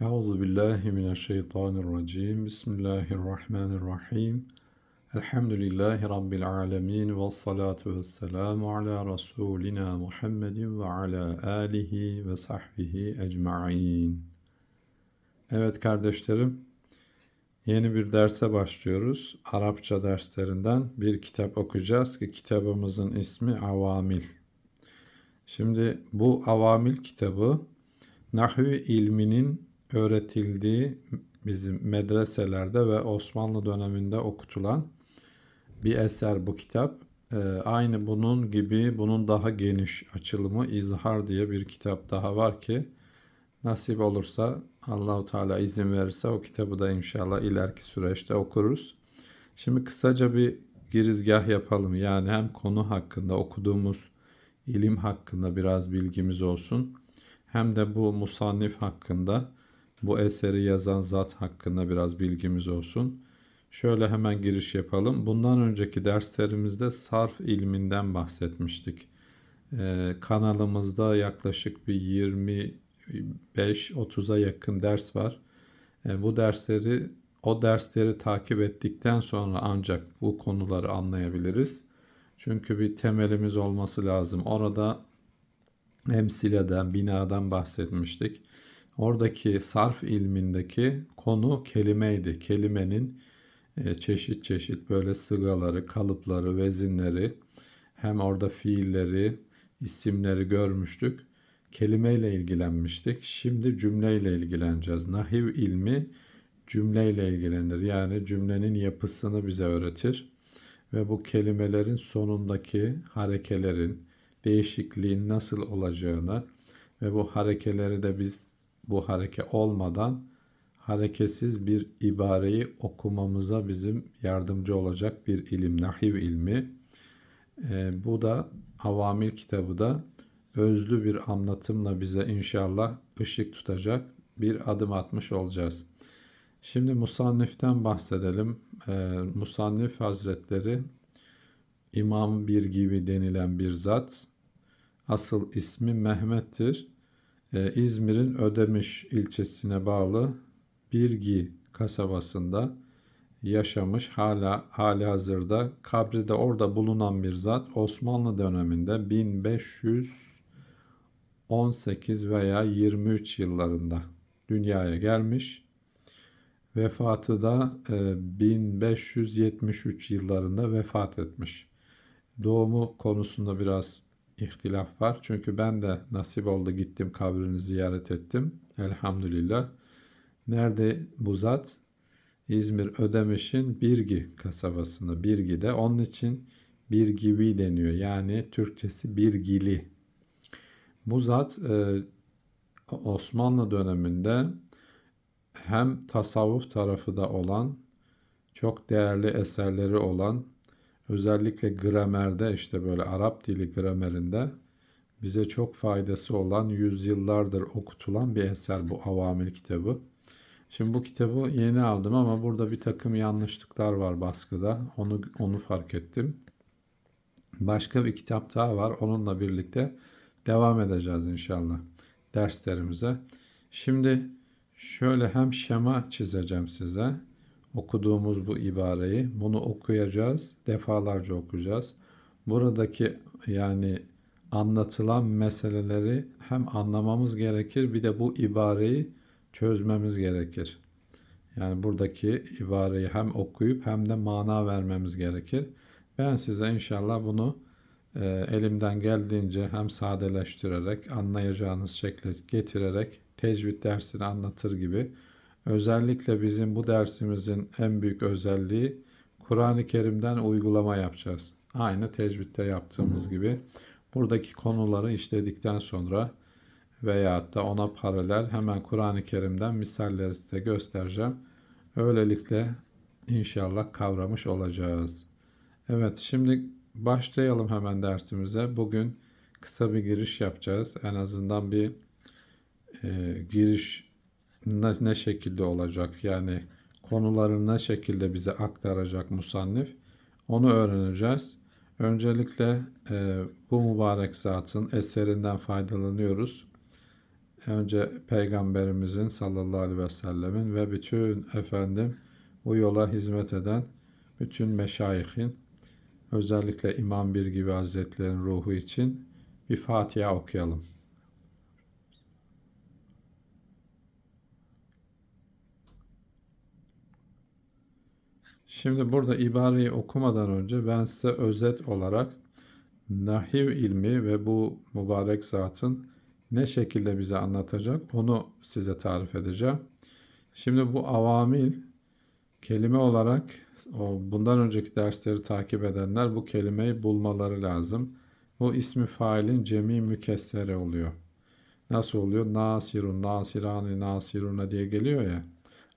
Euzu billahi mineşşeytanirracim. Bismillahirrahmanirrahim. Elhamdülillahi rabbil alamin ve salatu vesselamu ala rasulina Muhammedin ve ala alihi ve sahbihi ecmaîn. Evet kardeşlerim, yeni bir derse başlıyoruz. Arapça derslerinden bir kitap okuyacağız ki kitabımızın ismi Avamil. Şimdi bu Avamil kitabı Nahvi ilminin öğretildiği bizim medreselerde ve Osmanlı döneminde okutulan bir eser bu kitap. Ee, aynı bunun gibi bunun daha geniş açılımı İzhar diye bir kitap daha var ki nasip olursa Allahu Teala izin verirse o kitabı da inşallah ileriki süreçte okuruz. Şimdi kısaca bir girizgah yapalım. Yani hem konu hakkında okuduğumuz ilim hakkında biraz bilgimiz olsun. Hem de bu musannif hakkında bu eseri yazan zat hakkında biraz bilgimiz olsun. Şöyle hemen giriş yapalım. Bundan önceki derslerimizde sarf ilminden bahsetmiştik. Ee, kanalımızda yaklaşık bir 25-30'a yakın ders var. Ee, bu dersleri o dersleri takip ettikten sonra ancak bu konuları anlayabiliriz. Çünkü bir temelimiz olması lazım. Orada emsileden, binadan bahsetmiştik. Oradaki sarf ilmindeki konu kelimeydi. Kelimenin e, çeşit çeşit böyle sıgaları, kalıpları, vezinleri, hem orada fiilleri, isimleri görmüştük. Kelimeyle ilgilenmiştik. Şimdi cümleyle ilgileneceğiz. Nahiv ilmi cümleyle ilgilenir. Yani cümlenin yapısını bize öğretir. Ve bu kelimelerin sonundaki harekelerin, değişikliğin nasıl olacağını ve bu harekeleri de biz bu hareke olmadan hareketsiz bir ibareyi okumamıza bizim yardımcı olacak bir ilim, nahiv ilmi. E, bu da Avamil kitabı da özlü bir anlatımla bize inşallah ışık tutacak bir adım atmış olacağız. Şimdi Musannif'ten bahsedelim. E, Musannif Hazretleri İmam bir gibi denilen bir zat. Asıl ismi Mehmet'tir e, İzmir'in Ödemiş ilçesine bağlı Birgi kasabasında yaşamış hala hali hazırda kabri de orada bulunan bir zat Osmanlı döneminde 1518 veya 23 yıllarında dünyaya gelmiş. Vefatı da 1573 e, yıllarında vefat etmiş. Doğumu konusunda biraz ihtilaf var. Çünkü ben de nasip oldu gittim kabrini ziyaret ettim. Elhamdülillah. Nerede bu zat? İzmir Ödemiş'in Birgi kasabasında. Birgi'de. Onun için Birgivi deniyor. Yani Türkçesi Birgili. Bu zat e, Osmanlı döneminde hem tasavvuf tarafı da olan çok değerli eserleri olan özellikle gramerde işte böyle Arap dili gramerinde bize çok faydası olan yüzyıllardır okutulan bir eser bu Avamil kitabı. Şimdi bu kitabı yeni aldım ama burada bir takım yanlışlıklar var baskıda. Onu onu fark ettim. Başka bir kitap daha var. Onunla birlikte devam edeceğiz inşallah derslerimize. Şimdi şöyle hem şema çizeceğim size okuduğumuz bu ibareyi. Bunu okuyacağız, defalarca okuyacağız. Buradaki yani anlatılan meseleleri hem anlamamız gerekir bir de bu ibareyi çözmemiz gerekir. Yani buradaki ibareyi hem okuyup hem de mana vermemiz gerekir. Ben size inşallah bunu e, elimden geldiğince hem sadeleştirerek, anlayacağınız şekle getirerek tecvid dersini anlatır gibi Özellikle bizim bu dersimizin en büyük özelliği Kur'an-ı Kerim'den uygulama yapacağız. Aynı tecvitte yaptığımız gibi buradaki konuları işledikten sonra veyahut da ona paralel hemen Kur'an-ı Kerim'den misalleri size göstereceğim. Öylelikle inşallah kavramış olacağız. Evet şimdi başlayalım hemen dersimize. Bugün kısa bir giriş yapacağız. En azından bir e, giriş ne, ne şekilde olacak yani konuları ne şekilde bize aktaracak musannif onu öğreneceğiz. Öncelikle e, bu mübarek zatın eserinden faydalanıyoruz. önce Peygamberimizin sallallahu aleyhi ve sellemin ve bütün efendim bu yola hizmet eden bütün meşayihin özellikle İmam Bir gibi Hazretlerin ruhu için bir Fatiha okuyalım. Şimdi burada ibareyi okumadan önce ben size özet olarak nahiv ilmi ve bu mübarek zatın ne şekilde bize anlatacak onu size tarif edeceğim. Şimdi bu avamil kelime olarak o bundan önceki dersleri takip edenler bu kelimeyi bulmaları lazım. Bu ismi failin cemi mükessere oluyor. Nasıl oluyor? Nasirun, nasirani, nasiruna diye geliyor ya.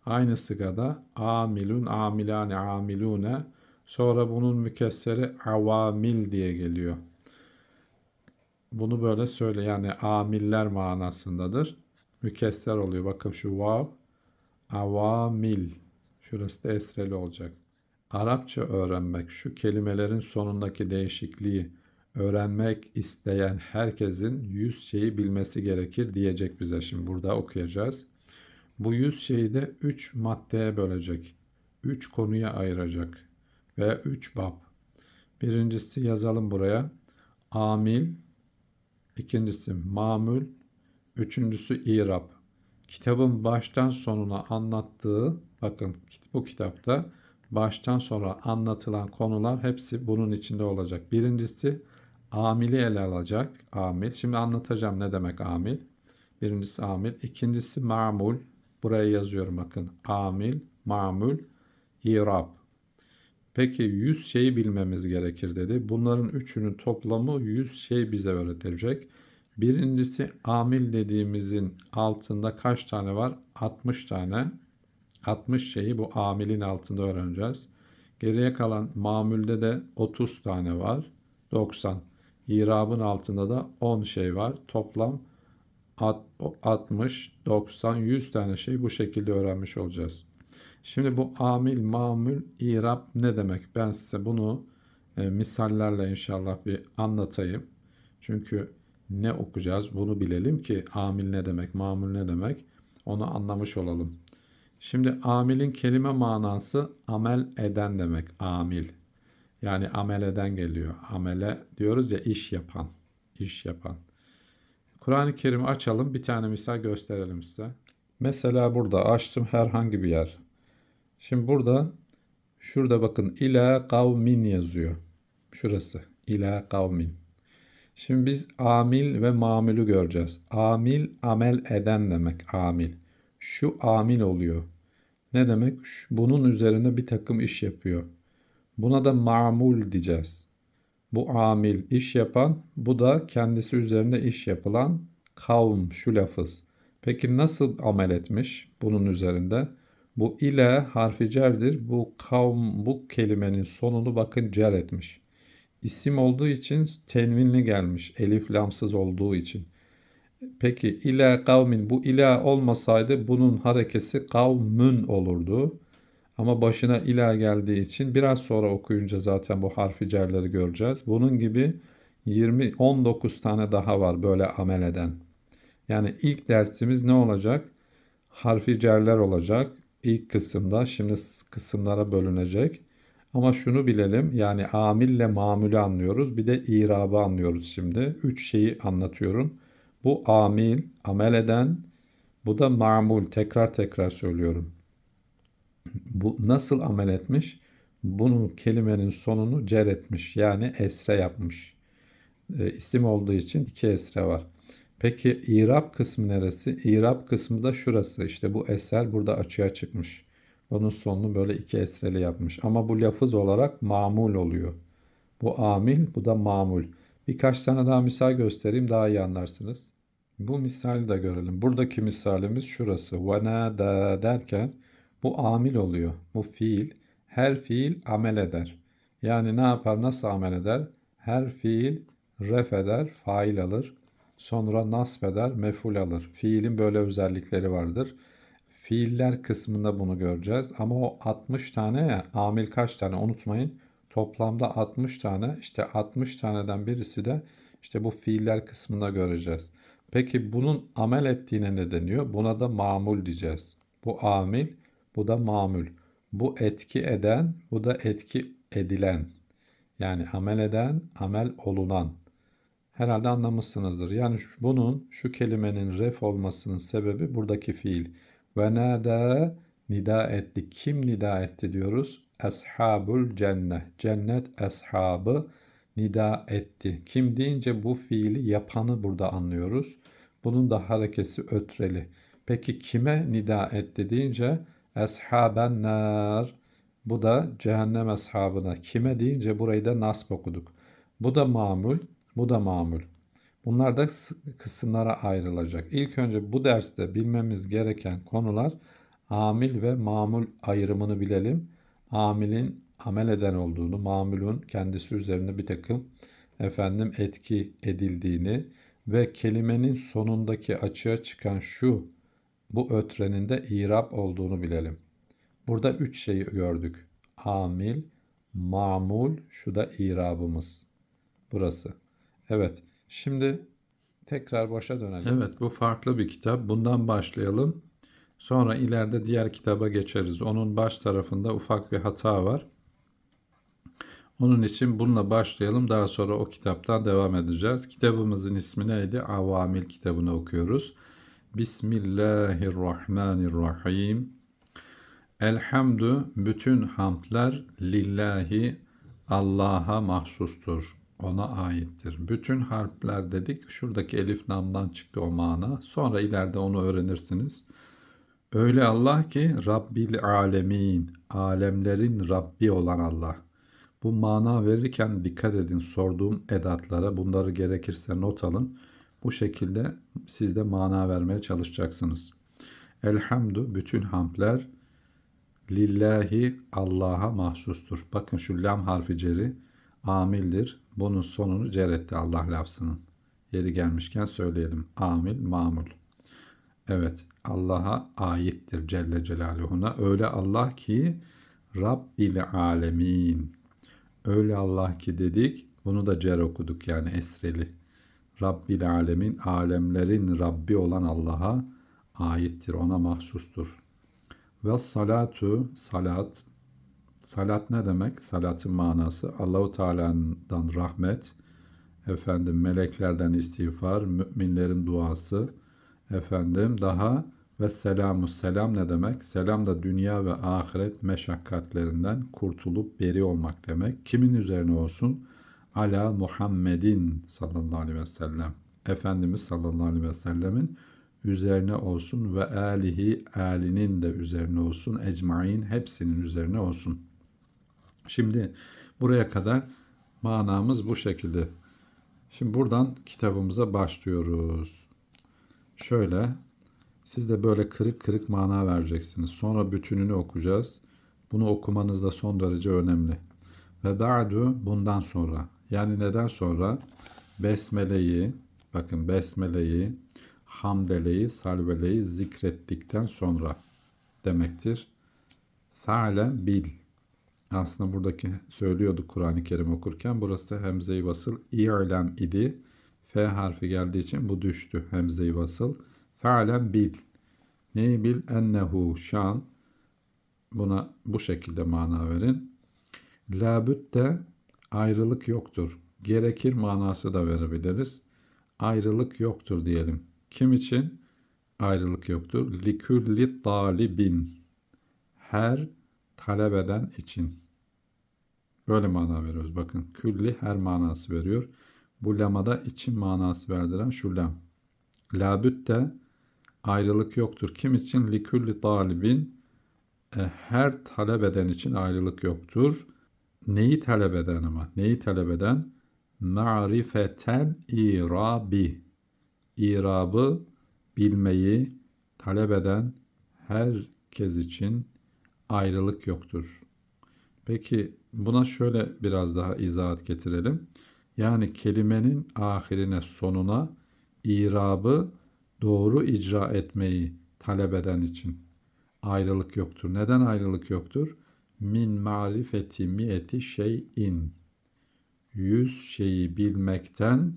Aynı sıgada amilun, amilani, amilune. Sonra bunun mükesseri avamil diye geliyor. Bunu böyle söyle yani amiller manasındadır. Mükesser oluyor. Bakın şu vav avamil. Şurası da esreli olacak. Arapça öğrenmek, şu kelimelerin sonundaki değişikliği öğrenmek isteyen herkesin yüz şeyi bilmesi gerekir diyecek bize şimdi burada okuyacağız. Bu yüz şeyi de üç maddeye bölecek. Üç konuya ayıracak. Ve üç bab. Birincisi yazalım buraya. Amil. ikincisi mamul. Üçüncüsü irab. Kitabın baştan sonuna anlattığı, bakın bu kitapta baştan sonra anlatılan konular hepsi bunun içinde olacak. Birincisi amili ele alacak. Amil. Şimdi anlatacağım ne demek amil. Birincisi amil. İkincisi mamul. Buraya yazıyorum bakın. Amil, mamul, irab. Peki 100 şeyi bilmemiz gerekir dedi. Bunların üçünün toplamı 100 şey bize öğretecek. Birincisi amil dediğimizin altında kaç tane var? 60 tane. 60 şeyi bu amilin altında öğreneceğiz. Geriye kalan mamülde de 30 tane var. 90. İrabın altında da 10 şey var. Toplam 60, 90, 100 tane şey bu şekilde öğrenmiş olacağız. Şimdi bu amil, mamül, irab ne demek? Ben size bunu e, misallerle inşallah bir anlatayım. Çünkü ne okuyacağız bunu bilelim ki amil ne demek, mamül ne demek onu anlamış olalım. Şimdi amilin kelime manası amel eden demek. Amil. Yani amel eden geliyor. Amele diyoruz ya iş yapan. iş yapan. Kur'an-ı Kerim'i açalım. Bir tane misal gösterelim size. Mesela burada açtım herhangi bir yer. Şimdi burada şurada bakın ila kavmin yazıyor. Şurası ila kavmin. Şimdi biz amil ve mamülü göreceğiz. Amil amel eden demek amil. Şu amil oluyor. Ne demek? Bunun üzerine bir takım iş yapıyor. Buna da mamul diyeceğiz. Bu amil iş yapan, bu da kendisi üzerinde iş yapılan kavm şu lafız. Peki nasıl amel etmiş bunun üzerinde? Bu ile harfi cerdir. Bu kavm bu kelimenin sonunu bakın cer etmiş. İsim olduğu için tenvinli gelmiş. Elif lamsız olduğu için. Peki ile kavmin bu ile olmasaydı bunun harekesi kavmün olurdu. Ama başına ila geldiği için biraz sonra okuyunca zaten bu harfi cerleri göreceğiz. Bunun gibi 20 19 tane daha var böyle amel eden. Yani ilk dersimiz ne olacak? Harfi cerler olacak ilk kısımda. Şimdi kısımlara bölünecek. Ama şunu bilelim yani amille mamülü anlıyoruz. Bir de irabı anlıyoruz şimdi. Üç şeyi anlatıyorum. Bu amil, amel eden. Bu da mamul. Tekrar tekrar söylüyorum bu nasıl amel etmiş? Bunu kelimenin sonunu cer etmiş. Yani esre yapmış. E, isim olduğu için iki esre var. Peki irap kısmı neresi? İrap kısmı da şurası. İşte bu eser burada açığa çıkmış. Bunun sonunu böyle iki esreli yapmış. Ama bu lafız olarak mamul oluyor. Bu amil, bu da mamul. Birkaç tane daha misal göstereyim daha iyi anlarsınız. Bu misali de görelim. Buradaki misalimiz şurası. Ve da derken bu amil oluyor. Bu fiil. Her fiil amel eder. Yani ne yapar? Nasıl amel eder? Her fiil ref eder, fail alır. Sonra nasb eder, meful alır. Fiilin böyle özellikleri vardır. Fiiller kısmında bunu göreceğiz. Ama o 60 tane ya, amil kaç tane unutmayın. Toplamda 60 tane. İşte 60 taneden birisi de işte bu fiiller kısmında göreceğiz. Peki bunun amel ettiğine ne deniyor? Buna da mamul diyeceğiz. Bu amil, bu da mamul. Bu etki eden, bu da etki edilen. Yani amel eden, amel olunan. Herhalde anlamışsınızdır. Yani bunun, şu kelimenin ref olmasının sebebi buradaki fiil. Ve nâdâ nida etti. Kim nida etti diyoruz? Eshabul cennet. Cennet eshabı nida etti. Kim deyince bu fiili yapanı burada anlıyoruz. Bunun da harekesi ötreli. Peki kime nida etti deyince eshaben nar. Bu da cehennem eshabına. Kime deyince burayı da nasb okuduk. Bu da mamul, bu da mamul. Bunlar da kısımlara ayrılacak. İlk önce bu derste bilmemiz gereken konular amil ve mamul ayrımını bilelim. Amilin amel eden olduğunu, mamulun kendisi üzerine bir takım efendim etki edildiğini ve kelimenin sonundaki açığa çıkan şu bu ötrenin de irab olduğunu bilelim. Burada üç şeyi gördük. Amil, mamul, şu da irabımız. Burası. Evet. Şimdi tekrar başa dönelim. Evet, bu farklı bir kitap. Bundan başlayalım. Sonra ileride diğer kitaba geçeriz. Onun baş tarafında ufak bir hata var. Onun için bununla başlayalım. Daha sonra o kitaptan devam edeceğiz. Kitabımızın ismi neydi? Avamil kitabını okuyoruz. Bismillahirrahmanirrahim. Elhamdü bütün hamdler lillahi Allah'a mahsustur. Ona aittir. Bütün harfler dedik. Şuradaki elif namdan çıktı o mana. Sonra ileride onu öğrenirsiniz. Öyle Allah ki Rabbil alemin, alemlerin Rabbi olan Allah. Bu mana verirken dikkat edin sorduğum edatlara. Bunları gerekirse not alın. Bu şekilde siz de mana vermeye çalışacaksınız. Elhamdü bütün hamdler lillahi Allah'a mahsustur. Bakın şu lam harfi ceri amildir. Bunun sonunu cer etti Allah lafzının. Yeri gelmişken söyleyelim. Amil, mamul. Evet, Allah'a aittir Celle Celaluhu'na. Öyle Allah ki Rabbil alemin. Öyle Allah ki dedik. Bunu da cer okuduk yani esreli. Rabbil alemin, alemlerin Rabbi olan Allah'a aittir, ona mahsustur. Ve salatu, salat. Salat ne demek? Salatın manası Allahu Teala'dan rahmet, efendim meleklerden istiğfar, müminlerin duası, efendim daha ve selamu selam ne demek? Selam da dünya ve ahiret meşakkatlerinden kurtulup beri olmak demek. Kimin üzerine olsun? Ala Muhammedin sallallahu aleyhi ve sellem. Efendimiz sallallahu aleyhi ve sellemin üzerine olsun ve alihi alinin de üzerine olsun. Ecmain hepsinin üzerine olsun. Şimdi buraya kadar manamız bu şekilde. Şimdi buradan kitabımıza başlıyoruz. Şöyle siz de böyle kırık kırık mana vereceksiniz. Sonra bütününü okuyacağız. Bunu okumanız da son derece önemli. Ve ba'du bundan sonra. Yani neden sonra? Besmele'yi, bakın Besmele'yi, Hamdele'yi, Salvele'yi zikrettikten sonra demektir. Fa'le bil. Aslında buradaki söylüyorduk Kur'an-ı Kerim okurken. Burası hemze-i vasıl i'lem idi. F harfi geldiği için bu düştü. Hemze-i vasıl. Fe'lem bil. Neyi bil? Ennehu şan. Buna bu şekilde mana verin. Labütte ayrılık yoktur. Gerekir manası da verebiliriz. Ayrılık yoktur diyelim. Kim için? Ayrılık yoktur. Likülli talibin. Her talep eden için. Böyle mana veriyoruz. Bakın külli her manası veriyor. Bu lamada için manası verdiren şu lam. Labütte ayrılık yoktur. Kim için? Likülli talibin e, her talep eden için ayrılık yoktur. Neyi talep eden ama? Neyi talep eden? Ma'rifeten irabi. İrabı bilmeyi talep eden herkes için ayrılık yoktur. Peki buna şöyle biraz daha izahat getirelim. Yani kelimenin ahirine sonuna irabı doğru icra etmeyi talep eden için ayrılık yoktur. Neden ayrılık yoktur? Min marifeti miyeti şeyin. Yüz şeyi bilmekten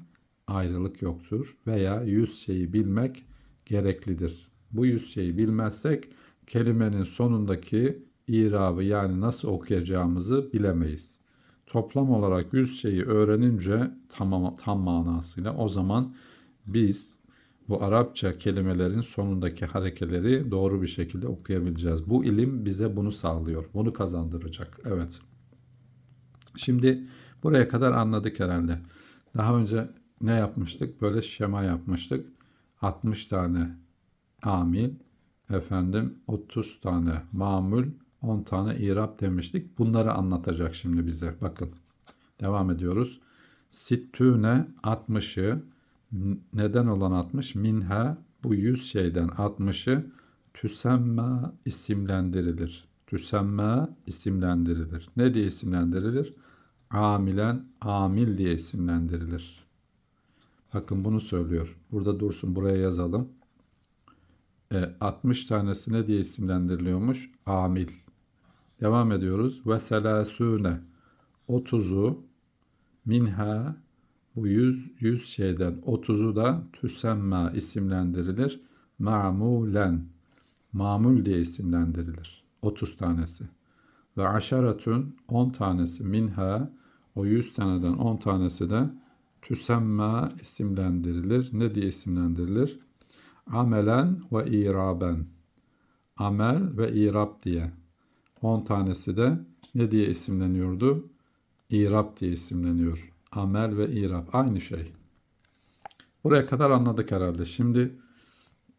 ayrılık yoktur veya yüz şeyi bilmek gereklidir. Bu yüz şeyi bilmezsek kelimenin sonundaki irabı yani nasıl okuyacağımızı bilemeyiz. Toplam olarak yüz şeyi öğrenince tam, tam manasıyla o zaman biz bu Arapça kelimelerin sonundaki harekeleri doğru bir şekilde okuyabileceğiz. Bu ilim bize bunu sağlıyor. Bunu kazandıracak. Evet. Şimdi buraya kadar anladık herhalde. Daha önce ne yapmıştık? Böyle şema yapmıştık. 60 tane amil, efendim 30 tane mamul, 10 tane irap demiştik. Bunları anlatacak şimdi bize. Bakın. Devam ediyoruz. Sittüne 60'ı neden olan 60? Minha bu 100 şeyden 60'ı tüsemma isimlendirilir. Tüsemma isimlendirilir. Ne diye isimlendirilir? Amilen amil diye isimlendirilir. Bakın bunu söylüyor. Burada dursun buraya yazalım. E, 60 tanesi ne diye isimlendiriliyormuş? Amil. Devam ediyoruz. Ve selasune 30'u minha bu 100, 100 şeyden 30'u da tüsemma isimlendirilir. Ma'mulen mamul diye isimlendirilir. 30 tanesi. Ve aşaratun 10 tanesi minha o 100 taneden 10 tanesi de tüsemma isimlendirilir. Ne diye isimlendirilir? Amelen ve iraben. Amel ve irab diye. 10 tanesi de ne diye isimleniyordu? İrab diye isimleniyor. Amel ve irab aynı şey. Buraya kadar anladık herhalde. Şimdi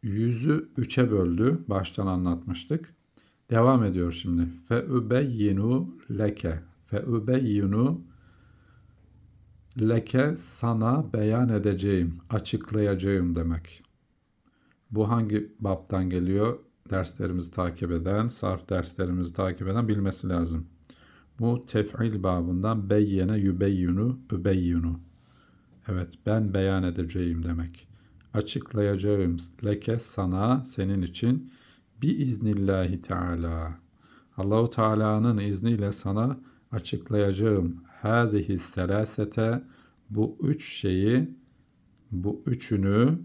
yüzü üçe böldü. Baştan anlatmıştık. Devam ediyor şimdi. Fe übeyyinu leke. Fe übeyyinu leke sana beyan edeceğim, açıklayacağım demek. Bu hangi baptan geliyor? Derslerimizi takip eden, sarf derslerimizi takip eden bilmesi lazım. Bu tef'il babından beyyene yübeyyunu übeyyunu. Evet ben beyan edeceğim demek. Açıklayacağım leke sana senin için bi iznillahi teala. Allahu Teala'nın izniyle sana açıklayacağım hâzihi selasete bu üç şeyi bu üçünü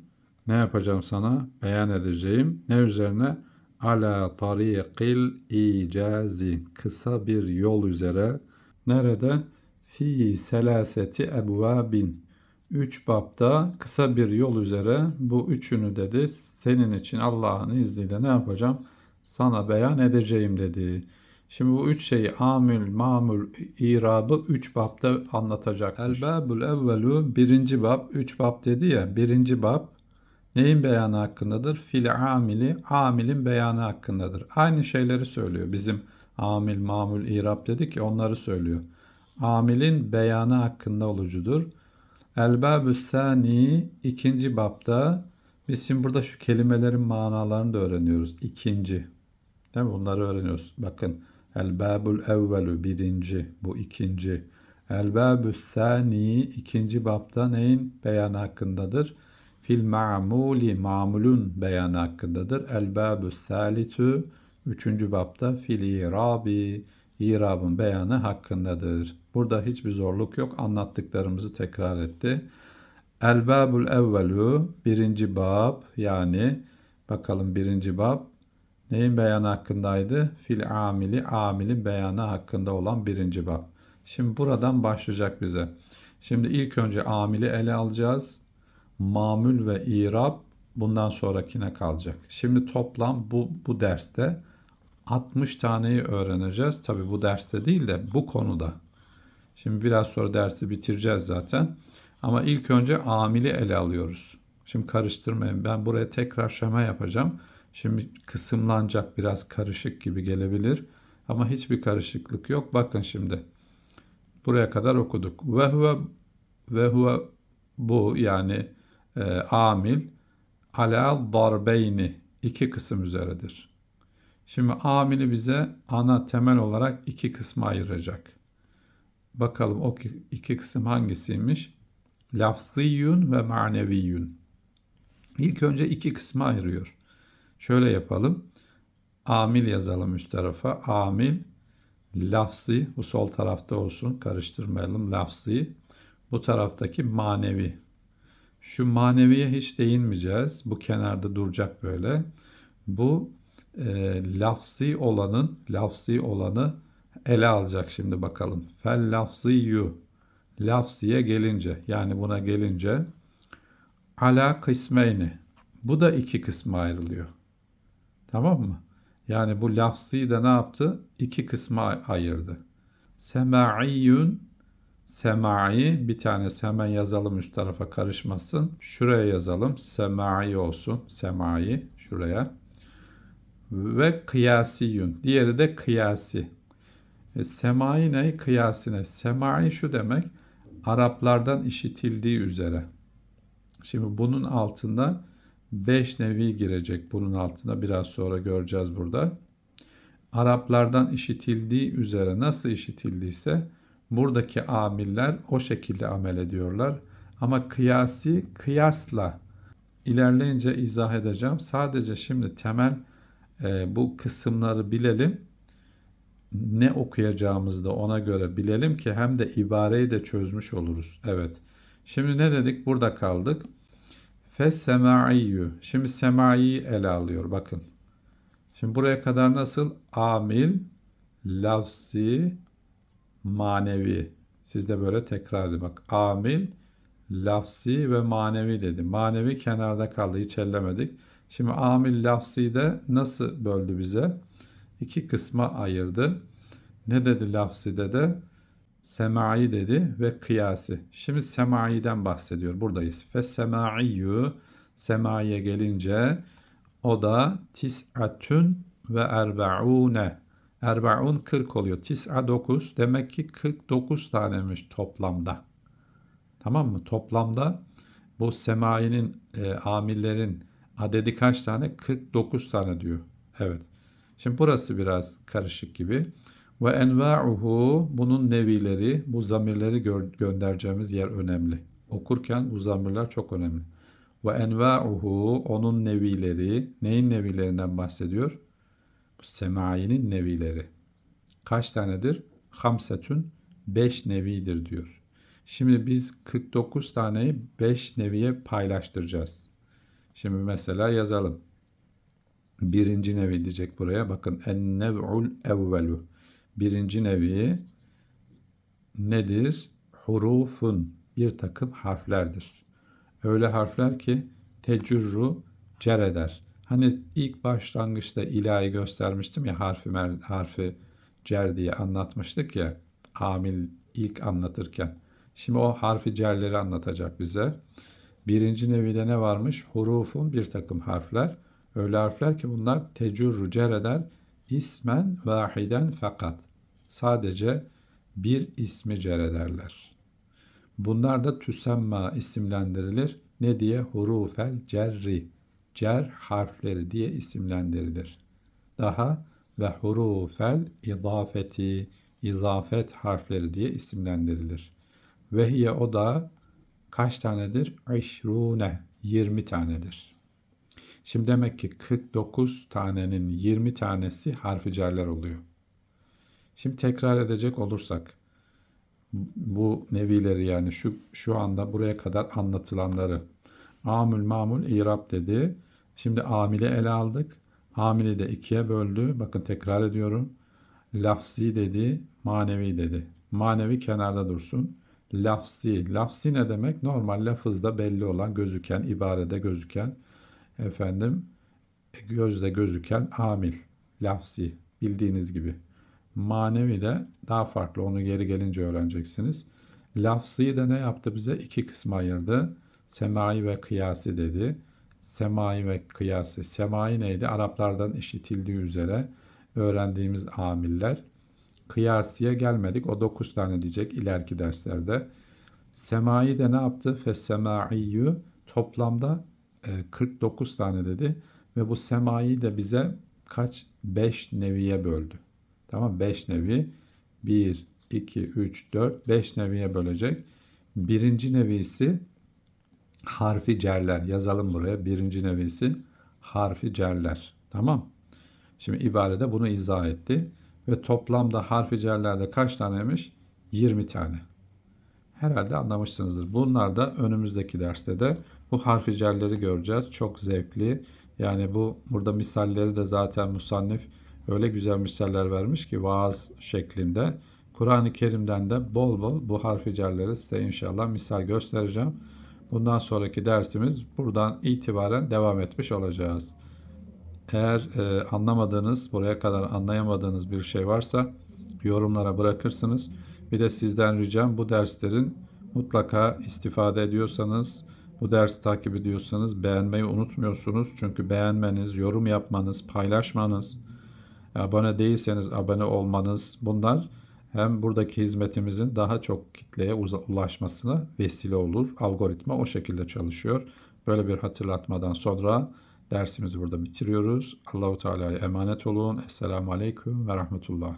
ne yapacağım sana? Beyan edeceğim. Ne üzerine? Ala tariqil icazi. Kısa bir yol üzere. Nerede? Fi selaseti ebvabin. Üç babda kısa bir yol üzere bu üçünü dedi. Senin için Allah'ın izniyle ne yapacağım? Sana beyan edeceğim dedi. Şimdi bu üç şeyi amül, mamül, irabı üç babda anlatacak. El babul evvelu birinci bab, üç bab dedi ya. Birinci bab neyin beyanı hakkındadır? Fil amili, amilin beyanı hakkındadır. Aynı şeyleri söylüyor. Bizim amil, mamül, irab dedik ki onları söylüyor. Amilin beyanı hakkında olucudur. El babü sani ikinci babda biz şimdi burada şu kelimelerin manalarını da öğreniyoruz. İkinci. Değil mi? Bunları öğreniyoruz. Bakın. El babul evvelu birinci. Bu ikinci. El babü sani ikinci babda neyin beyanı hakkındadır? Fil ma'muli ma'mulun beyanı hakkındadır. El babü salisu üçüncü babda fil irabi irabın beyanı hakkındadır. Burada hiçbir zorluk yok. Anlattıklarımızı tekrar etti. El babul evvelu birinci bab yani bakalım birinci bab neyin beyanı hakkındaydı? Fil amili amilin beyanı hakkında olan birinci bab. Şimdi buradan başlayacak bize. Şimdi ilk önce amili ele alacağız. Mamül ve irab bundan sonrakine kalacak. Şimdi toplam bu, bu derste 60 taneyi öğreneceğiz. Tabi bu derste değil de bu konuda. Şimdi biraz sonra dersi bitireceğiz zaten. Ama ilk önce amili ele alıyoruz. Şimdi karıştırmayın. Ben buraya tekrar şema yapacağım. Şimdi kısımlanacak biraz karışık gibi gelebilir. Ama hiçbir karışıklık yok. Bakın şimdi. Buraya kadar okuduk. Ve huve, ve huve bu yani e, amil ala darbeyni iki kısım üzeredir. Şimdi amili bize ana temel olarak iki kısma ayıracak. Bakalım o iki kısım hangisiymiş? Lafziyun ve maneviyun. İlk önce iki kısma ayırıyor. Şöyle yapalım. Amil yazalım üst tarafa. Amil lafzi bu sol tarafta olsun. Karıştırmayalım. Lafzi bu taraftaki manevi. Şu maneviye hiç değinmeyeceğiz. Bu kenarda duracak böyle. Bu e, lafzi olanın lafzi olanı ele alacak şimdi bakalım. Fel lafziyu lafziye gelince yani buna gelince ala kısmeyni bu da iki kısma ayrılıyor. Tamam mı? Yani bu lafzı da ne yaptı? İki kısma ayırdı. Sema'iyyun semai bir tane hemen yazalım üst tarafa karışmasın. Şuraya yazalım. Semai olsun. Semai şuraya. Ve kıyasiyun. Diğeri de kıyasi. E, semai ne? Kıyasi ne? Semai şu demek. Araplardan işitildiği üzere. Şimdi bunun altında 5 nevi girecek bunun altına biraz sonra göreceğiz burada. Araplardan işitildiği üzere nasıl işitildiyse buradaki amiller o şekilde amel ediyorlar. Ama kıyasi kıyasla ilerleyince izah edeceğim. Sadece şimdi temel e, bu kısımları bilelim. Ne okuyacağımızı da ona göre bilelim ki hem de ibareyi de çözmüş oluruz. Evet. Şimdi ne dedik? Burada kaldık. Fessemaiyyü. Şimdi semaiyi ele alıyor. Bakın. Şimdi buraya kadar nasıl? Amil, lafzi, manevi. Siz de böyle tekrar edin. Bak amil, lafzi ve manevi dedi. Manevi kenarda kaldı. Hiç ellemedik. Şimdi amil lafzi de nasıl böldü bize? İki kısma ayırdı. Ne dedi lafzide de? semai dedi ve kıyası. Şimdi semaiden bahsediyor. Buradayız. Fe semaiyyü semaiye gelince o da tis'atun ve erbe'une. Erbe'un 40 oluyor. Tis'a 9. Demek ki 49 tanemiş toplamda. Tamam mı? Toplamda bu semainin e, amillerin adedi kaç tane? 49 tane diyor. Evet. Şimdi burası biraz karışık gibi. Ve enva'uhu bunun nevileri, bu zamirleri gö- göndereceğimiz yer önemli. Okurken bu zamirler çok önemli. Ve enva'uhu onun nevileri, neyin nevilerinden bahsediyor? Bu semainin nevileri. Kaç tanedir? Hamsetün 5 nevidir diyor. Şimdi biz 49 taneyi 5 neviye paylaştıracağız. Şimdi mesela yazalım. Birinci nevi diyecek buraya. Bakın en nev'ul evvelu. Birinci nevi nedir? Hurufun bir takım harflerdir. Öyle harfler ki tecurru cer eder. Hani ilk başlangıçta ilahi göstermiştim ya harfi, harfi cer diye anlatmıştık ya amil ilk anlatırken. Şimdi o harfi cerleri anlatacak bize. Birinci nevide ne varmış? Hurufun bir takım harfler. Öyle harfler ki bunlar tecurru cer eder ismen vahiden fakat. Sadece bir ismi cer ederler. Bunlar da tüsemma isimlendirilir. Ne diye? Hurufel cerri. Cer harfleri diye isimlendirilir. Daha ve hurufel idafeti. izafet harfleri diye isimlendirilir. Ve hiye o da kaç tanedir? İşrune. 20 tanedir. Şimdi demek ki 49 tanenin 20 tanesi harfi cerler oluyor. Şimdi tekrar edecek olursak bu nevileri yani şu şu anda buraya kadar anlatılanları amül mamul irab dedi. Şimdi amile ele aldık. Amili de ikiye böldü. Bakın tekrar ediyorum. Lafzi dedi, manevi dedi. Manevi kenarda dursun. Lafzi. Lafzi ne demek? Normal lafızda belli olan, gözüken, ibarede gözüken, efendim gözde gözüken amil. Lafzi. Bildiğiniz gibi. Manevi de daha farklı. Onu geri gelince öğreneceksiniz. Lafzıyı da ne yaptı bize? İki kısma ayırdı. Semai ve kıyasi dedi. Semai ve kıyasi. Semai neydi? Araplardan işitildiği üzere öğrendiğimiz amiller. Kıyasiye gelmedik. O 9 tane diyecek ileriki derslerde. Semai de ne yaptı? Fessemaiyyü toplamda 49 tane dedi. Ve bu semai de bize kaç? 5 neviye böldü. Tamam 5 nevi. 1, 2, 3, 4, 5 neviye bölecek. Birinci nevisi harfi cerler. Yazalım buraya. Birinci nevisi harfi cerler. Tamam. Şimdi ibarede bunu izah etti. Ve toplamda harfi cerlerde kaç taneymiş? 20 tane. herhalde anlamışsınızdır. Bunlar da önümüzdeki derste de bu harfi cerleri göreceğiz. Çok zevkli. Yani bu burada misalleri de zaten musannif öyle güzel misaller vermiş ki vaaz şeklinde. Kur'an-ı Kerim'den de bol bol bu harfi cerleri size inşallah misal göstereceğim. Bundan sonraki dersimiz buradan itibaren devam etmiş olacağız. Eğer e, anlamadığınız, buraya kadar anlayamadığınız bir şey varsa yorumlara bırakırsınız. Bir de sizden ricam bu derslerin mutlaka istifade ediyorsanız, bu dersi takip ediyorsanız beğenmeyi unutmuyorsunuz. Çünkü beğenmeniz, yorum yapmanız, paylaşmanız, abone değilseniz abone olmanız bunlar hem buradaki hizmetimizin daha çok kitleye ulaşmasına vesile olur. Algoritma o şekilde çalışıyor. Böyle bir hatırlatmadan sonra dersimizi burada bitiriyoruz. Allahu Teala'ya emanet olun. Esselamu aleyküm ve rahmetullah.